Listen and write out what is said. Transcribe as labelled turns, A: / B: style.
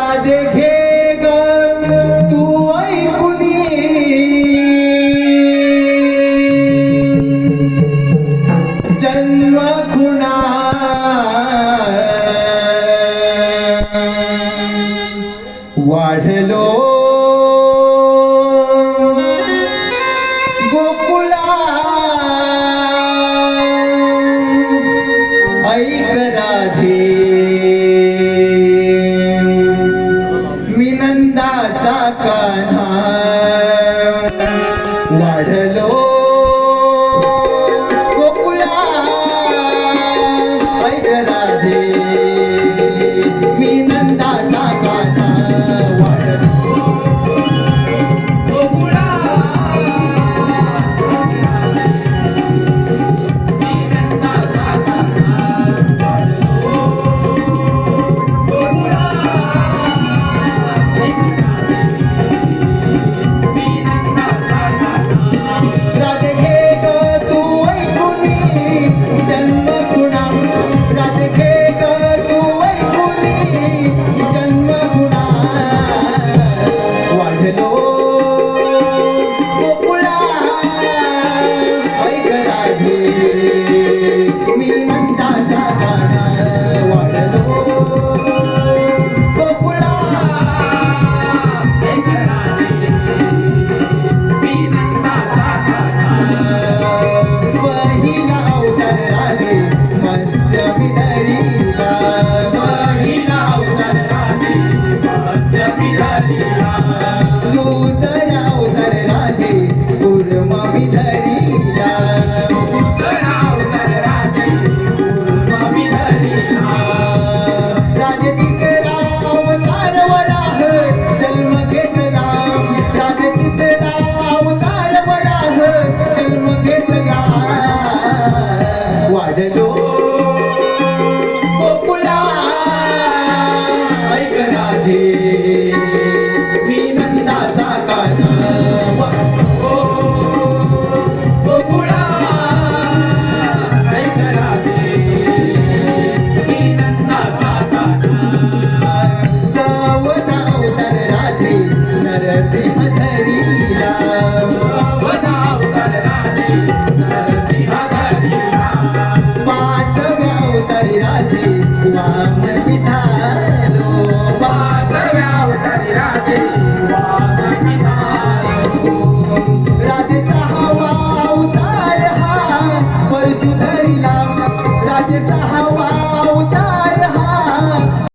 A: राधे कान्हा वाढलो. वाढलो वामन हवा उतार हा परशु